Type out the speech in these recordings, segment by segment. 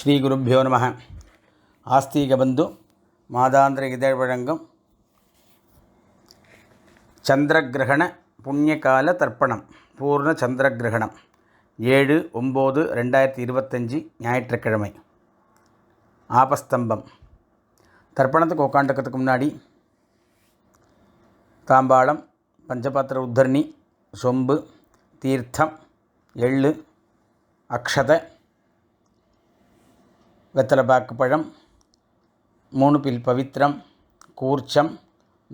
ஸ்ரீகுருப்போ நம. ஆஸ்தீகபந்து மாதாந்திர இதழ் வழங்கும் சந்திரகிரகண புண்ணியகால தர்ப்பணம். பூர்ண சந்திரகிரகணம். ஏழு ஒம்பது ரெண்டாயிரத்தி இருபத்தஞ்சி ஞாயிற்றுக்கிழமை. ஆபஸ்தம்பம். தர்ப்பணத்துக்கு உட்காந்துக்கிறதுக்கு முன்னாடி தாம்பாளம் பஞ்சபாத்திர உத்தரணி சொம்பு தீர்த்தம் எள்ளு அக்ஷதை வெத்தலைப்பாக்கு பழம் மூணு பில் பவித்திரம் கூர்ச்சம்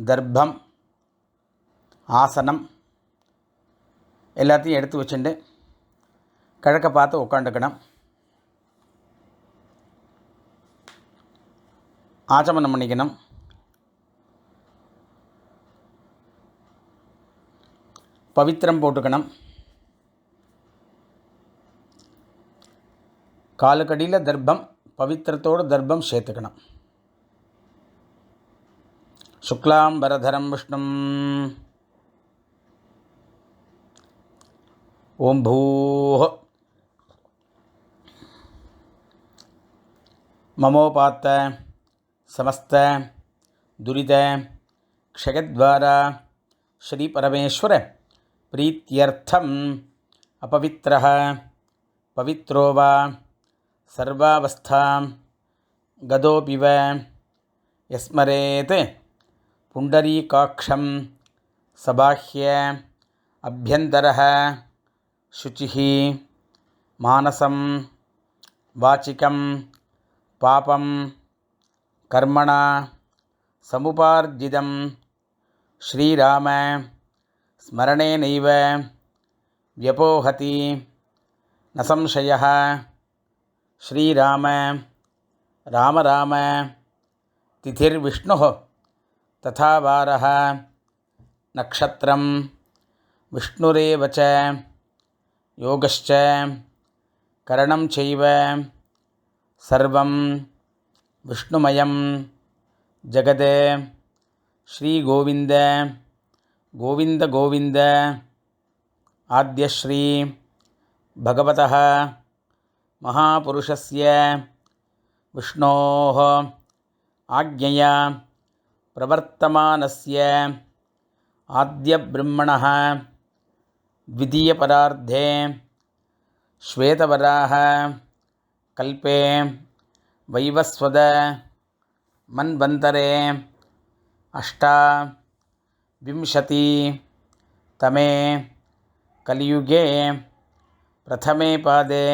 தர்ப்பம் ஆசனம் எல்லாத்தையும் எடுத்து வச்சுட்டு கிழக்க பார்த்து உட்காந்துக்கணும் ஆச்சமனம் பண்ணிக்கணும். பவித்திரம் போட்டுக்கணும். காலுக்கடியில் தர்ப்பம் பவித்திரத்தோடு தர்ப்பம் சேர்த்துக்கணும். சுக்லாம் பரதரம் விஷ்ணும். ஓம் பூஹ. மமோபாத்த சமஸ்த துரித க்ஷயத்வாரா ஸ்ரீ பரமேஸ்வர பிரீத்தியர்த்தம் அபவித்திர பவித்ரோ வா. சர்வாவஸ்தாம் கதோபிவ எஸ்மரேத் புண்டரீகாட்சம் சபாஹ்ய அபியந்தர சுச்சி மானசம் வாச்சிக்கம் பாபம் கர்மணா சமுபார்ஜிதம் ஸ்ரீராம ஸ்மரணேனைவ வியபோஹதி ந ஸ்ரீராம ராம ராம திதிர் விஷ்ணு ததா வாரக நக்ஷத்திரம் விஷ்ணுரேவச்ச யோகச்ச கரணம் செய்வ சர்வம் விஷ்ணுமயம் ஜகதே ஸ்ரீகோவிந்த கோவிந்த கோவிந்த ஆத்யஸ்ரீ பகவத महापुरुषस्य विष्णोः आज्ञया प्रवर्तमानस्य आद्यब्रह्मणः द्वितीयपरार्धे श्वेतवराह कल्पे वैवस्वद मन्वन्तरे अष्टाविंशतितमे कलियुगे प्रथमे पादे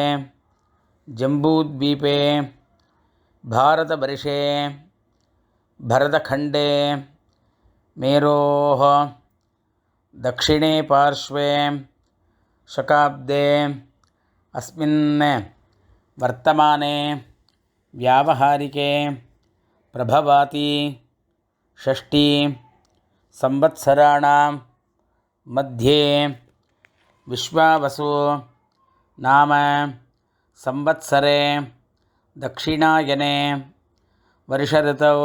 जम्बूद्वीपे, भारतवर्षे, भरतखण्डे, मेरोः, दक्षिणे पार्श्वे शकाब्दे अस्मिन् वर्तमाने व्यावहारिके, प्रभवाति षष्टि संवत्सराणां मध्ये, विश्वावसु, नाम संवत्सरे दक्षिणायने वर्षऋतौ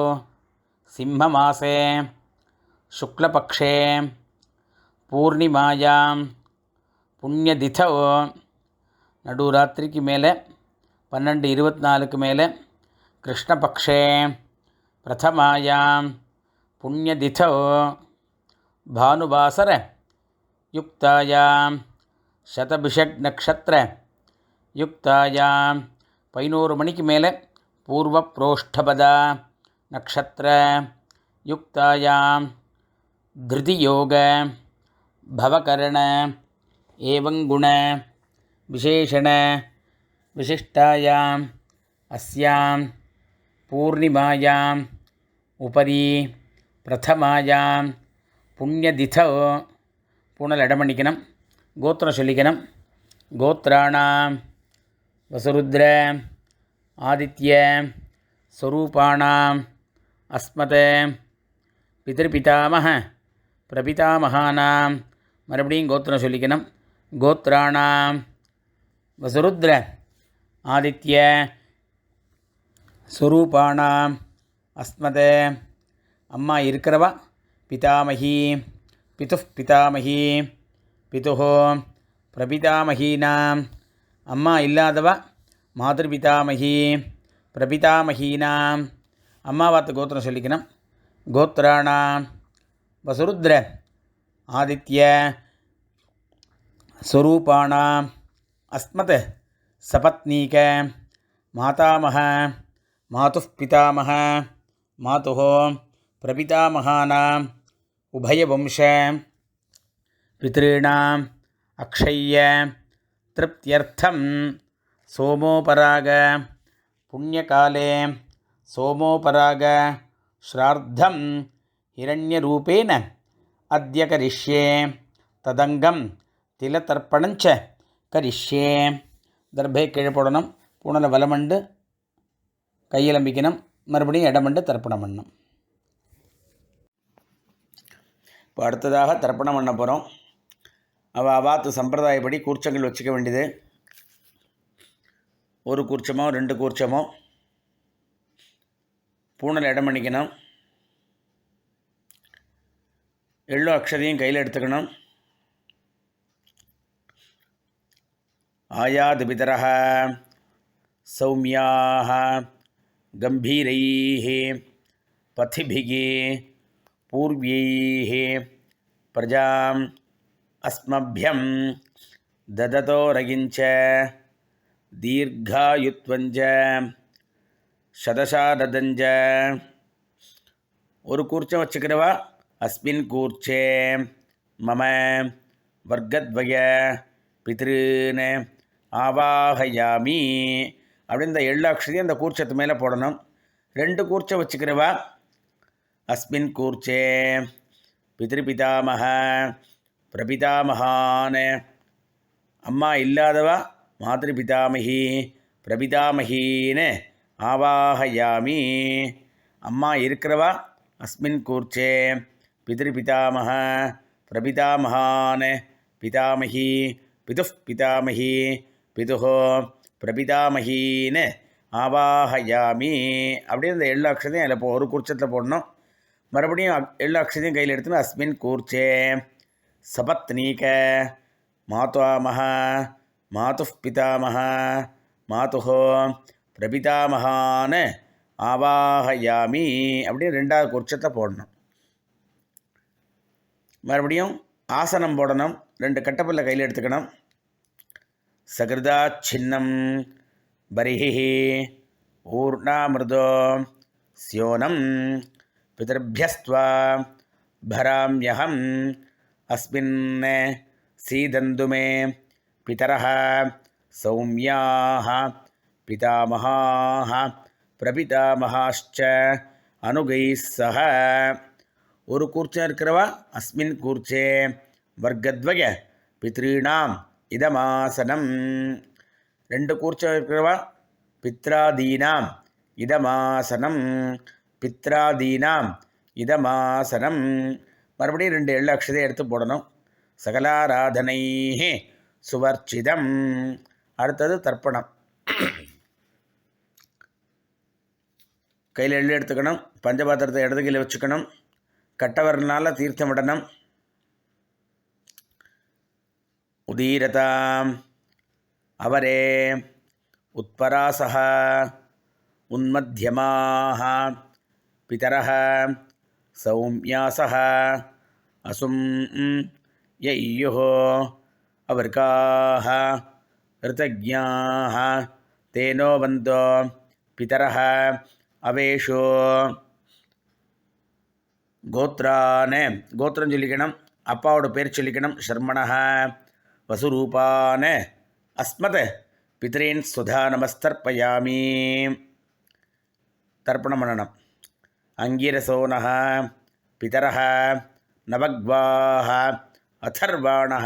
सिंहमासे शुक्लपक्षे பூர்ணிமாயாம் புண்ணியதிதோ நடுராத்திரிக்கு மேலே பன்னெண்டு இருபத்தி நாலுக்கு மேலே கிருஷ்ணபக்ஷே பிரதமாயாம் புண்ணியதிதோ பானுவாசர யுக்தாயாம் சதபிஷட் நக்ஷத்திர யுக்தாயாம். பதினோரு மணிக்கு மேலே பூர்வ புரோஷ்டபதா நக்ஷத்திர. யுக்தாயாம். திருதியோக. பவகரண. ஏவங்குண. விசேஷண விசிஷ்டாயாம். அஸ்யாம். பூர்ணிமாயாம். உபரி. பிரதமாயாம். புண்ணியதிதோ. பூனல் கோத்திரம் சொல்லிக்கணும். கோத்திராணாம் வசுருத்ர ஆதித்ய ஸ்வரூபாணாம் அஸ்மத பிதிருபிதாமக பிரபிதாமகானாம் மறுபடியும் கோத்திரம் சொல்லிக்கணும். கோத்ராணாம். வசுருத்ர ஆதித்ய ஸ்வரூபாணாம். அஸ்மத அம்மா இருக்கிறவா? பிதாமகி. பிது பிதாமகி. பிது பிரபிதாமகீனாம். அம்மா இல்லாதவா? மாதிருபிதாமகி பிரபிதாமகீனாம். அம்மாவாத்து கோத்திரம் சொல்லிக்கணும். கோத்திராணாம் வசுருத்ர ஆதித்ய ஸ்வரூபாணாம் அஸ்மத் சபத்னீக மாதாமக மாது பிதாமக மாது பிரபிதாமகானாம் உபயவம்ச பித்ருணாம் அக்ஷய்ய திருப்தியர்த்தம். சோமோபராக. புண்ணியகாலே சோமோபராக. ஸ்ரார்த்தம். ஹிரண்யரூபேன அத்திய கரிஷ்யே ததங்கம். திலதர்ப்பணஞ்ச கரிஷ்யே. தர்பே கீழே போடணும். பூனலை வலமண்டு. கையலம்பிக்கணும். மறுபடியும் இடமண்டு தர்ப்பணம் பண்ணணும் இப்போ அடுத்ததாக தர்ப்பணம் பண்ண போகிறோம் அவாத்து சம்பிரதாயப்படி கூர்ச்சங்கள் வச்சுக்க வேண்டியது ஒரு கூர்ச்சமோ ரெண்டு கூர்ச்சமோ பூனல் இடம் பண்ணிக்கணும் எள்ளு அக்ஷதையும் கையில் எடுத்துக்கணும் आयादिपितरः सौम्याः गम्भीरैः पथिभिः पूर्व्यैः प्रजाम् அஸ்மபியம் தததோரகிஞ்ச தீர்காயுத்வஞ்ச சதசாததஞ்ச ஒரு கூர்ச்சம் வச்சுக்கிறவா? அஸ்மின் கூர்ச்சே। மம। வர்க்கத்வய। பித்ருன்னு ஆவாகயாமி। அப்படின்னு இந்த எள்ளு அக்ஷதையும் அந்த கூர்ச்சத்து மேலே போடணும். ரெண்டு கூர்ச்சம் வச்சுக்கிறவா? அஸ்மின் கூர்ச்சே। பிதிருபிதாமக பிரபிதாமகான் அம்மா இல்லாதவா? மாதృபிதாமகி பிரபிதாமகின்னு ஆவாகயாமி அம்மா இருக்கிறவா? அஸ்மின் கூர்ச்சே. பிதிருபிதாமக பிரபிதாமகான் பிதாமகி பிதுः பிதாமகி பிதுः பிரபிதாமகின்னு ஆவாகயாமி அப்படின்னு இந்த எள்ளு அக்ஷதையும் அதில் ஒரு குர்ச்சத்தில் போடணும். மறுபடியும் அக்- எள்ளு அக்ஷதையும் கையில் எடுத்துன்னு அஸ்மின் கூர்ச்சே. சபத்னீக மாத்வாமக மாதுः பிதாமக மாதுः பிரபிதாமகான்னு ஆவாகயாமி அப்படின்னு ரெண்டாவது கூர்ச்சத்தை போடணும். மறுபடியும் ஆசனம் போடணும் ரெண்டு கட்டப்பல்ல கையில் எடுத்துக்கணும். சகிருதா சின்னம் பரிஹி ஊர்ணாமிருதோ ஸ்யோனம் பிதர்பியஸ்துவா பராம்யகம் அஸ்மின் சீதந்து மே பிதரः சௌமியாः பிதாமகாः பிரபிதாமகாश्च அனுகைः சக ஒரு கூர்ச்சம் இருக்கிறவா? அஸ்மின் கூர்ச்சே வர்க்கத்வய பித்ரீணாம் இதமாசனம். ரெண்டு கூர்ச்சம் இருக்கிறவா? பித்ராதீனாம் இதமாசனம். பித்ராதீனாம் இதமாசனம். மறுபடியும் ரெண்டு எள்ளு அக்ஷதை எடுத்து போடணும். சகலாராதனை சுவர்ச்சிதம். அடுத்தது தர்ப்பணம். கையில் எள்ளு எடுத்துக்கணும். பஞ்சபாத்திரத்தை இடது கையில் வச்சுக்கணும். கட்டவரனால தீர்த்தம் விடணும். உதீரதாம். அவரே. உத்பராசः உன்மத்தியமாக பிதரः சௌமியாசா அசும் யையுஹோ. அவர்காக ரிதஜாக தேனோ வந்தோ. பிதர அவேஷோ. கோத்ரான. கோத்திரம் சொல்லிக்கணும். அப்பாவோட பேர் சொல்லிக்கணும். ஷர்மணஹ. வசுரூபான. அஸ்மத். பித்ரேன் சுதா நமஸ்தர்ப்பயாமி தர்ப்பணம் பண்ணணும். அங்கிரசோனः பிதரः நவக்வாः अथर्वाणः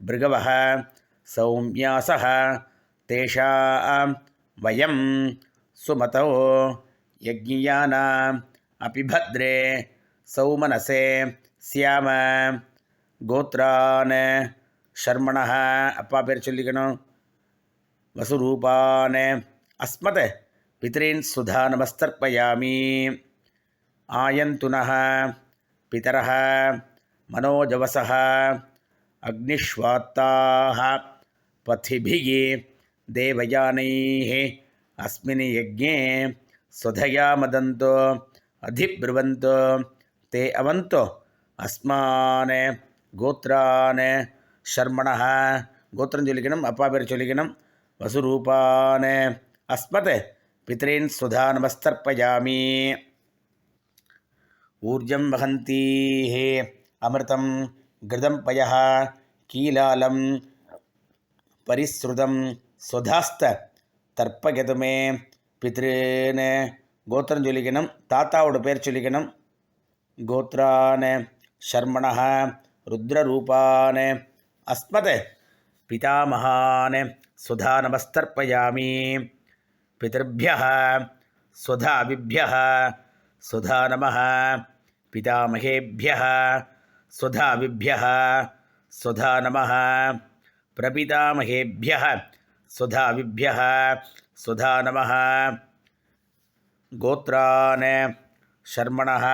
भृगवः सौम्यासः तेषां वयं सुमतौ यज्ञियानाम् अपि भद्रे सौमनसे स्याम கோத்ரான் ஷர்மணः அப்பா பேர் சொல்லிக்கணும் வசுரூபான் அஸ்மத் பித்ரீன் சுதா நமஸ்தர்ப்பயாமி आयन्तुनः पितरः मनोजवसः अग्निष्वात्ताः पथिभिः देवयानैः अस्मिन् यज्ञे स्वधया मदन्तो अधिब्रुवन्तो ते अवन्तो अस्मान् गोत्रान् शर्मणः गोत्रं गोत्रञ्जलिकिनम् अपाभिरजुलिकिनं वसुरूपान् अस्मत् पितॄन् सुधा नमस्तर्पयामि ஊர்ஜம் வகந்தீஹ அமிர்தம் கிருதம் பய கீலாலம் பரிஸ்ருதம் சுதாஸ்த தர்ப்பகதுமே. பித்ருன்னு கோத்திரம் சொல்லிக்கணும் தாத்தாவோட பேர் சொல்லிக்கணும். கோத்ரான் ஷர்மண ருத்ரரூபான் அஸ்மத் பிதாமகான் சுதா நமஸ்தர்ப்பயாமி பிதர்பிய சுதாபிபிய சுதா நம पितामहेभ्यः स्वधाभिभ्यः स्वधा नमः प्रपितामहेभ्यः स्वधाभिभ्यः स्वधा नमः गोत्रान् शर्मणः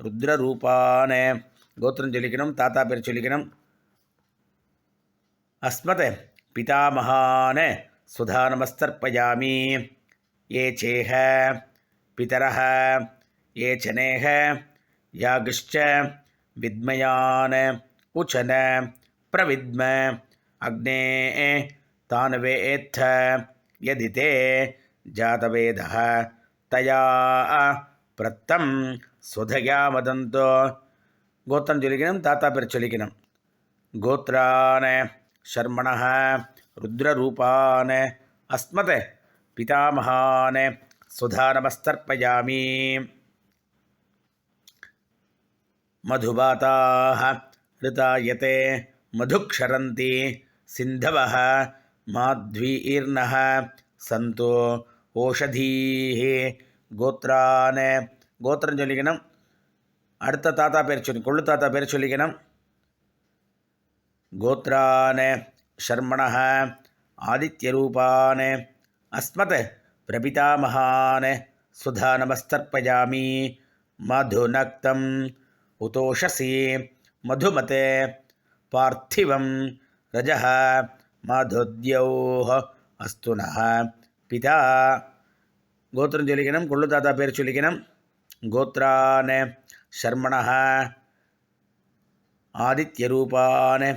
ருத்ரரூபான் கோத்திரம் சொல்லிக்கணும் தாத்தா பேர் சொல்லிக்கணும் अस्मत् पितामहान् सुधानमस्तर्पयामि ये चेह पितरः ये छनेह यागिश्च, विद्मयान्, उचन, प्रविद्म, अग्ने तान् वेत्थ यदि ते जातवेदः, तया, प्रत्तम, स्वधया वदन्तो। गोत्रं ज्वलिकिनं तातापिरचलिकिनं गोत्रान्, शर्मणः, रुद्ररूपान्, अस्मत्, पितामहान् सुधानमस्तर्पयामि मधुबाताः ऋतायते मधुक्षरन्ति सिन्धवः माध्वीर्नः सन्तो ஓஷதீः கோத்ரான் கோத்திரம் சொல்லிக்கணும் அடுத்த தாத்தா பேர் சொல்லி கொள்ளு தாத்தா பேர் சொல்லிக்கணும் गोत्रान् शर्मणः आदित्यरूपान् अस्मत् प्रपितामहान् सुधानमस्तर्पयामि मधुनक्तम् कुतोषसि मधुमते पार्थिवं रजः मधुद्योः अस्तुनः पिता गोत्रञ्जलिकिनं कुल्लुदाता पेरुचुलिकिनं गोत्रान् शर्मणः आदित्यरूपान्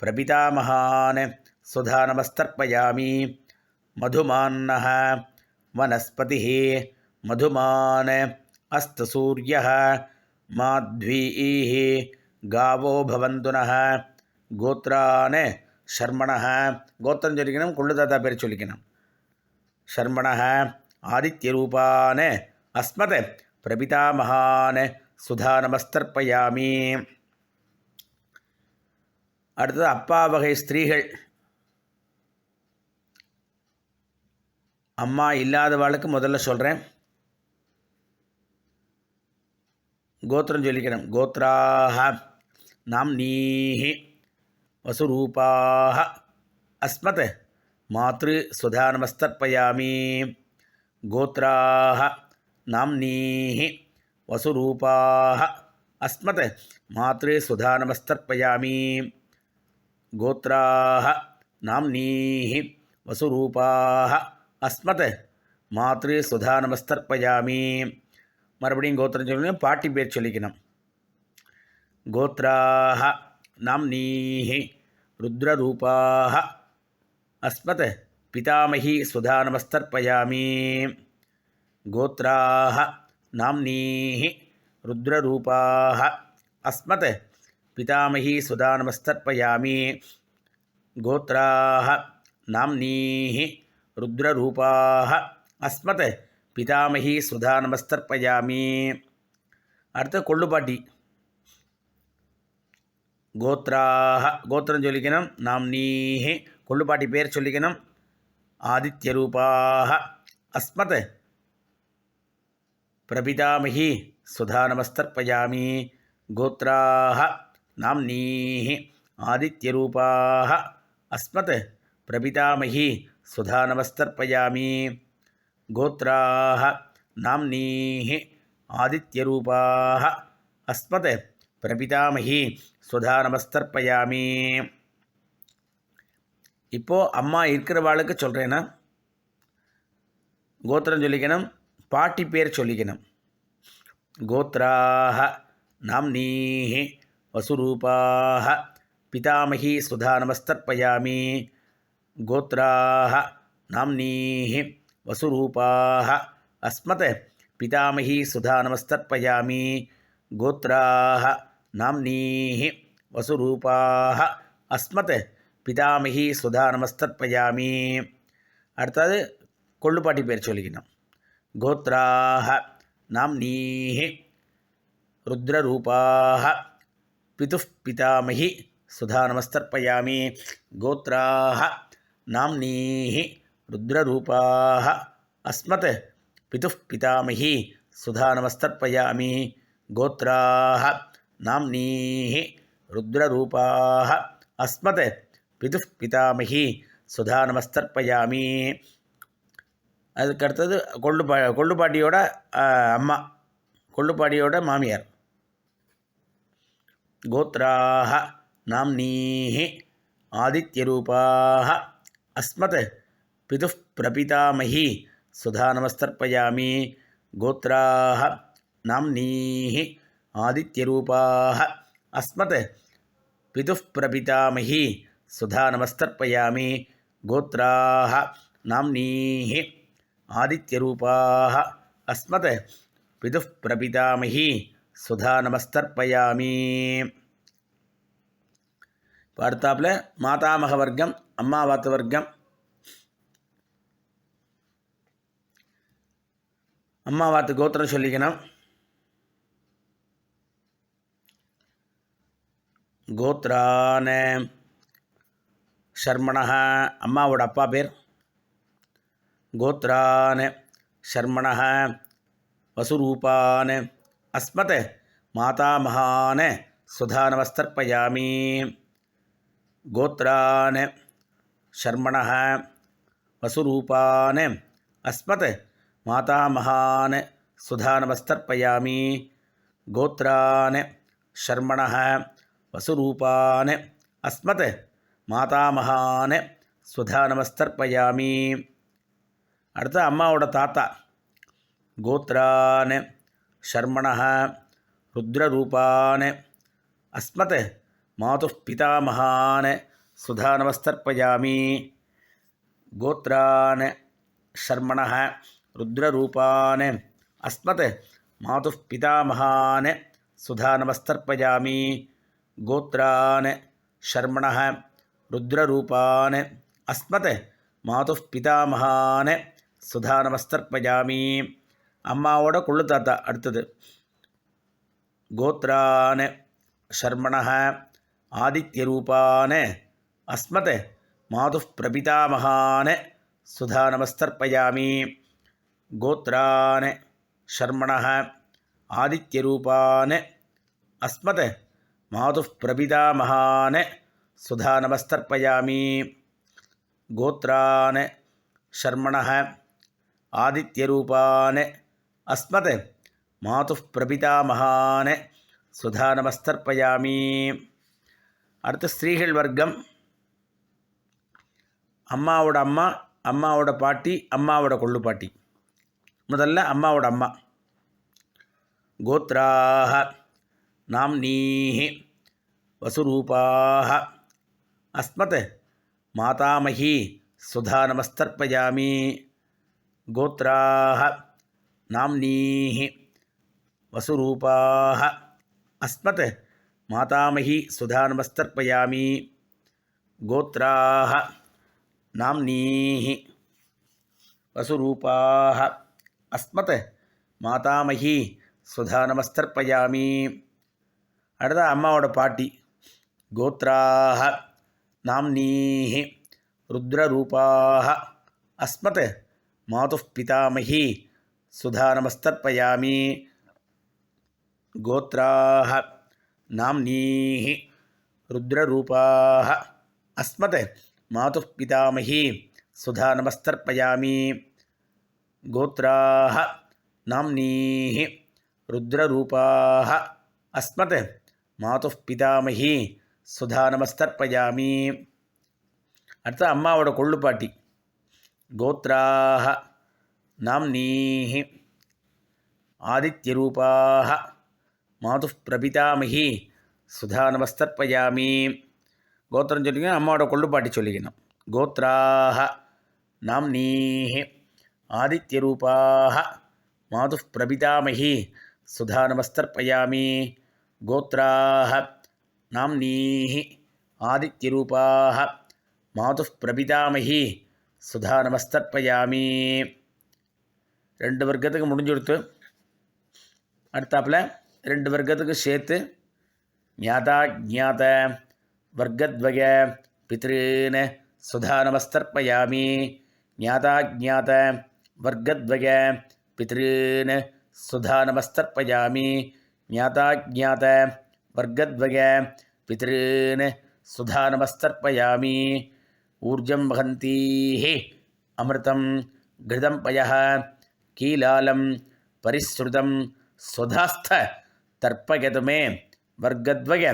प्रपितामहान् सुधानमस्तर्पयामि। मधुमान्नः वनस्पतिः मधुमान् अस्तसूर्यः மாத்வீः காவோ பவந்து நக கோத்ரான ஷர்மணக கோத்திரம் சொல்லிக்கணும் கொள்ளு தாத்தா பேர் சொல்லிக்கணும் ஷர்மணக ஆதித்யரூபான அஸ்மத் பிரபிதாமகான சுதா நமஸ்தர்ப்பயாமி அடுத்தது அப்பா வகை ஸ்திரீகள் அம்மா இல்லாதவாளுக்கு முதல்ல சொல்கிறேன் கோத்திரம் சொல்லிக்கிறோம் கோத்ராக நாம் நீஹி வசுரூபாக அஸ்மத் மாத்ரு சுதானமஸ்தர்ப்பயாமி கோத்ராக நாம்னீஹி வசுரூபாக அஸ்மத் மாத்ரு சுதானமஸ்தர்ப்பயாமி கோத்ராக நாம்னீஹி வசுரூபாக அஸ்மத் மாத்ரு சுதானமஸ்தர்ப்பயாமி மறுபடியும் கோத்திரம் சொல்லணும். பாட்டி பேர் சொல்லிக்கணும். கோத்ராக நாம்னீஹி ருத்ரரூபாக அஸ்மத் பிதாமகி சுதா நமஸ்தர்ப்பயாமி கோத்ராக நாம்னீஹி ருத்ரரூபாக அஸ்மத் பிதாமகி சுதா நமஸ்தர்ப்பயாமி கோத்ராக நாம்னீஹி ருத்ரரூபாக அஸ்மத் பிதாமகி சுதா நமஸ்தர்பயாமி அடுத்த கொள்ளுப்பாட்டி கோத்ராக கோத்திரம் சொல்லிக்கணும் நாம் நீஹே கொள்ளுப்பாட்டி பேர் சொல்லிக்கணும். ஆதித்யரூபாக அஸ்மத். பிரபிதாமகி சுதா நமஸ்தர்பயாமி கோத்ராக நாம் நீஹி ஆதித்யரூபாக அஸ்மத். பிரபிதாமகி சுதா நமஸ்தர்பயாமி गोत्राः नाम्नीः आदित्यरूपाः अस्मत् प्रपितामही सुधानमस्तर्पयामि இப்போது அம்மா இருக்கிறவாளுக்கு சொல்கிறேன்னா கோத்திரம் சொல்லிக்கணும் பாட்டி பேர் சொல்லிக்கணும் கோத்ராக நாம்னீः வசுரூபாக பிதாமகி சுதா நமஸ்தர்ப்பயாமி கோத்ராக நாம்னீः வசுரூபாக அஸ்மத் பிதாமகி சுதா நமஸ்தர்ப்பயாமி கோத்ராக நாம்னீः வசுரூபாக அஸ்மத் பிதாமகி சுதா நமஸ்தர்ப்பயாமி அடுத்தது கொள்ளுப்பாட்டி பேர் சொல்லிக்கணும் கோத்ராக நாம்னீः रुद्ररूपाः पितुः पितामही सुधा नमस्तर्पयामि गोत्राः नाम्नीः रुद्ररूपाः अस्मत् రుద్రరూపాహ అస్మత్ పితు పితామహి సుధానమస్తర్పయామి గోత్రాహ నామ్నీ రుద్రరూపాహ అస్మత్ పితు పితామహి సుధానమస్తర్పయామి அதுக்கடுத்தது கொள்ளுப்பா கொள்ளுப்பாட்டியோட அம்மா கொள்ளுப்பாட்டியோட மாமியார் கோத்ராக நாம்னீ ஆதித்யரூபாக அஸ்மத் பிதுः பிரபிதாமகி சுதா நமஸ்தர்ப்பயாமி கோத்ராः நாம்னீः ஆதித்யரூபாः அஸ்மத் பிதுः பிரபிதாமகி சுதா நமஸ்தர்ப்பயாமி கோத்ராः நாம்னீः ஆதித்யரூபாः அஸ்மத் பிதுः பிரபிதாமகி சுதா நமஸ்தர்ப்பயாமி பார்த்தாப்பில் மாதாமக வர்க்கம் அம்மாவாத்து வர்க்கம் அம்மா வாத்து கோத்திரம் சொல்லிக்கணும் கோத்ரான ஷர்மணா அம்மாவோட அப்பா பேர் கோத்ரான ஷர்மணா வசுரூபான் அஸ்மத் மாதாமகான் சுதானவஸ்தர்ப்பயாமி கோத்ரான் ஷர்மணா வசுரூபான் அஸ்மத் मातामहान् सुधानमस्तर्पयामि गोत्रान् शर्मणः वसुरूपान् अस्मत् மாதாமகான் சுதா நமஸ்தர்ப்பயாமி அடுத்து அம்மாவோட தாத்தா गोत्रान् शर्मणः रुद्ररूपान् अस्मत् मातुः पितामहान् सुधानमस्तर्पयामि गोत्रान् शर्मणः ருத்ரரூபான். அஸ்மத் மாது பிதாமகான் சுதானமஸ்தர்ப்பயாமி கோத்ரான். ஷர்மண ருத்ரரூபான். அஸ்மத் மாது பிதாமகான் சுதானமஸ்தர்ப்பயாமி அம்மாவோட கொள்ளு தாத்தா அடுத்தது. கோத்ரான். ஷர்மண ஆதித்யரூபான். அஸ்மத் மாது பிரபிதாமகான் சுதானமஸ்தர்ப்பயாமி கோத்ரான் ஷர்மணः ஆதித்யரூபான் அஸ்மத் மாது பிரபிதாமகான் சுதானமஸ்தர்ப்பயாமி கோத்ரான் शर्मणः आदित्यरूपान् अस्मत् मातुः प्रपितामहान् சுதானமஸ்தர்ப்பயாமி அடுத்து ஸ்திரீகள் வர்க்கம் அம்மாவோட அம்மா அம்மாவோட பாட்டி அம்மாவோட கொள்ளு பாட்டி முதல்ல அம்மாவோட அம்மா. கோத்ராக நாம்னீः வசுரூபாக அஸ்மத் மாதாமகி சுதா நமஸ்தர்ப்பயாமி கோத்ராக நாம்னீः வசுரூபாக அஸ்மத் மாதாமகி சுதா நமஸ்தர்ப்பயாமி கோத்ராக நாம்னீः வசுரூபாக அஸ்மத் மாதாமகி சுதா நமஸ்தர்ப்பயாமி அடுத்தது அம்மாவோட பாட்டி கோத்ராக நாம்னீஹி ருத்ரரூபாக அஸ்மத் மாது பிதாமகி சுதா நமஸ்தர்ப்பயாமி கோத்ராக நாம்னீஹி ருத்ரரூபாக அஸ்மத் மாது பிதாமகி சுதா நமஸ்தர்ப்பயாமி गोत्राः नाम्नीः रुद्ररूपाः अस्मत् मातुः पितामही सुधानमस्तर्पयामि அடுத்து அம்மாவோட கொள்ளுப்பாட்டி கோத்ராக நாம்னீஹி ஆதித்யரூபாக மாது பிரபிதாமகி சுதா நமஸ்தர்ப்பயாமி கோத்திரம் சொல்லிக்கணும் அம்மாவோட கொள்ளுப்பாட்டி சொல்லிக்கணும் கோத்ராக நாம்னீஹி ஆதித்யரூபாக மாது பிரபிதாமகி சுதா நமஸ்தர்ப்பயாமி கோத்ராக நாம்னீஹி ஆதித்யரூபாக மாது பிரபிதாமகி சுதா நமஸ்தர்ப்பயாமி ரெண்டு வர்க்கத்துக்கு முடிஞ்சு கொடுத்து அடுத்தாப்புல ரெண்டு வர்க்கத்துக்கு சேர்த்து ஞாதா ஜாத வர்க்கத்வய பித்ருன்னு சுதா நமஸ்தர்ப்பயாமி ஞாதா ஜாத वर्गद्वय पितॄन् सुधानमस्तर्पयामि। ज्ञाताज्ञात वर्गद्वय पितॄन् सुधानमस्तर्पयामि। ऊर्ज वहती अमृत घृतं पयः, कीलालं परिश्रुतं स्वधास्थ तर्पयतु मे। वर्गद्वय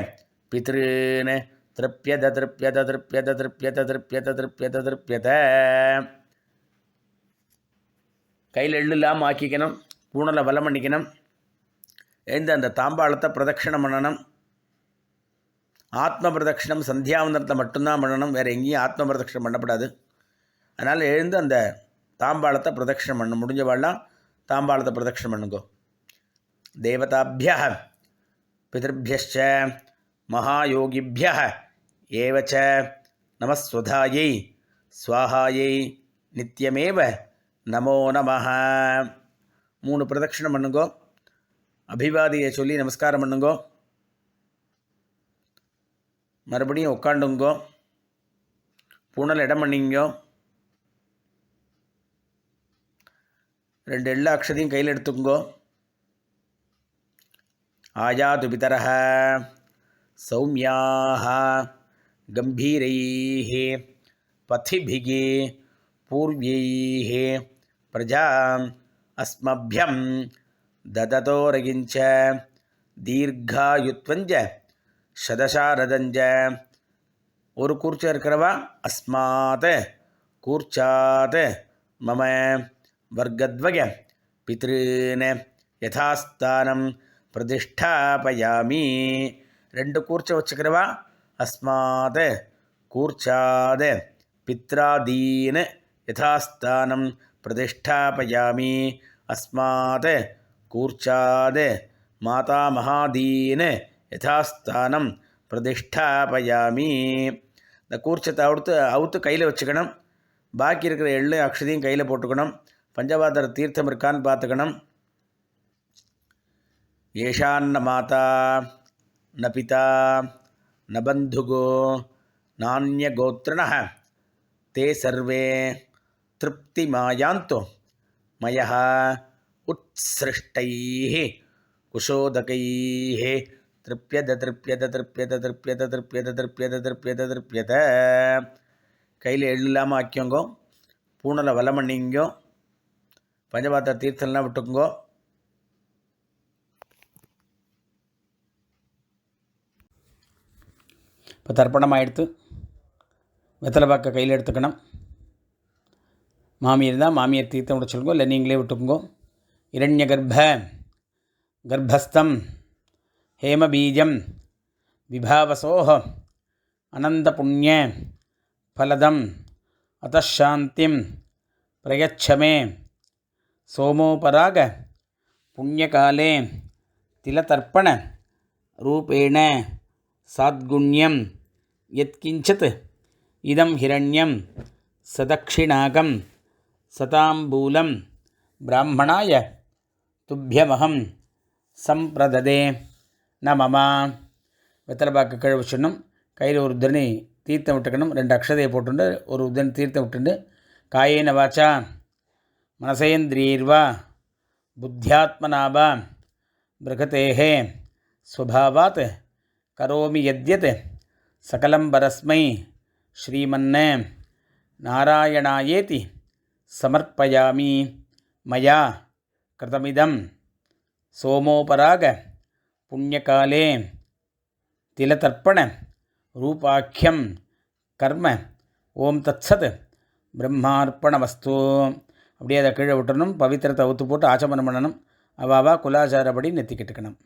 पितृन तृप्यत तृप्यत तृप्यत तृप्यत तृप्यत तृप्यत तृप्यत। கையில் எள்ளு இல்லாமல் ஆக்கிக்கணும் பூனலை வலம் பண்ணிக்கணும் எழுந்து அந்த தாம்பாளத்தை பிரதட்சிணம் பண்ணணும். ஆத்ம பிரதட்சிணம் சந்தியாவந்தனத்தை மட்டும்தான் பண்ணணும் வேறு எங்கேயும் ஆத்ம பிரதட்சிணம் பண்ணப்படாது. அதனால் எழுந்து அந்த தாம்பாளத்தை பிரதட்சிணம் பண்ண முடிஞ்சவாள்லாம் தாம்பாளத்தை பிரதட்சிணம் பண்ணுங்கோ. தேவதாபிய பிதர்பியச்ச மகாயோகிபிய ஏவச்ச நமஸ்வதாயை ஸ்வாஹாயை நித்தியமேவ நமோ நம மூணு பிரதட்சிணம் பண்ணுங்கோ. அபிவாதியை சொல்லி நமஸ்காரம் பண்ணுங்கோ. மறுபடியும் உட்காண்டுங்கோ புனல் இடம் பண்ணிங்கோ. ரெண்டு எல்லா அக்ஷதையும் கையில் எடுத்துக்கோ ஆயாது பிதரக சௌமியாக கம்பீரை பத்திபிகே பூர்வியை பிரஜாம் அஸ்மபியம் தததோரகிஞ்ச தீர்காயுத்வஞ்ச சதசாரதஞ்ச ஒரு கூர்ச்சா இருக்கிறவா? அஸ்மாத். கூர்ச்சாத். மம. வர்க்கத்வய பித்ருன்னு யதாஸ்தானம். பிரதிஷ்டாபயாமி. ரெண்டு கூர்ச்சை வச்சுக்கிறவா? அஸ்மாத். கூர்ச்சாத். பித்ராதீன். யதாஸ்தானம். பிரதிஷ்டாபயாமி அஸ்மாத் கூர்ச்சாத் மாதாமகாதீன் யதாஸ்தானம் பிரதிஷ்டாபயாமி இந்த கூர்ச்சத்தை அவுத்து அவுத்து கையில் வச்சுக்கணும். பாக்கி இருக்கிற எள்ளு அக்ஷதையும் கையில் போட்டுக்கணும். பஞ்சபாத்திர தீர்த்தம் இருக்கான்னு பார்த்துக்கணும் ஏஷான்ன மாதா ந பிதா ந பந்துகோ நானிய கோத்திரண தே சர்வே. திருப்தி மாயாந்தோ மய உத்சிருஷ்டைः குஷோதகைः திருப்யத திருப்யத திருப்யத திருப்யத திருப்யத திருப்யத திருப்யத திருப்யத கையில் எள்ளு இல்லாமல் ஆக்கியோங்கோ பூனலை வலம் பண்ணிங்கோ. பஞ்சபாத்திர தீர்த்தம்லாம் விட்டுக்குங்கோ. இப்போ தர்ப்பணம் ஆயிடுத்து. வெத்தலை பாக்க கையில் எடுத்துக்கணும். மாமி தான் மாமியார் தீர்த்தம் விட சொல்லுங்க இல்லை நீங்களே விட்டுக்குங்கோ. இரண்ய கர்ப்ப கர்ப்பஸ்தம் ஹேமபீஜம் விபாவசோஹ அனந்த புண்ணிய ஃபலதம் அத்தாந்திம் பிரயச்சமே சோமோபராக புண்ணியகாலே திலதர்ப்பண ரூபேண சாத்குண்யம் யத்கிஞ்சத் இதம் ஹிரண்யம் சதக்ஷிணாகம் சதாம்பூலம் பிராமணாய துப்பியமகம் சம்பிரததே ந மமா வெத்தலைப்பாக்கு கீழே வச்சிடணும். கையில் ஒரு உத்தரணி தீர்த்தம் விட்டுக்கணும். ரெண்டு அக்ஷதையை போட்டுண்டு ஒரு உத்தரணி தீர்த்தம் விட்டுண்டு. காயேன வாச்சா மனசேந்திரியர்வா புத்தியாத்மனாவா பிரகதேகே ஸ்வபாவாத் கரோமி யத்யத் சகலம் பரஸ்மை ஸ்ரீமன்ன நாராயணாயேதி. சமர்ப்பயாமி. மயா கிருதமிதம். சோமோபராக. புண்ணியகாலே. திலதர்ப்பண. ரூபாக்கியம். கர்ம. ஓம் தத்சத். பிரம்மார்ப்பணமஸ்து. அப்படியே அதை கீழே விட்டுறணும். பவித்திரத்தை ஒத்து போட்டு ஆச்சமனம் பண்ணணும். அவாவா குலாச்சாரப்படி நெத்திக்கிட்டுக்கணும்.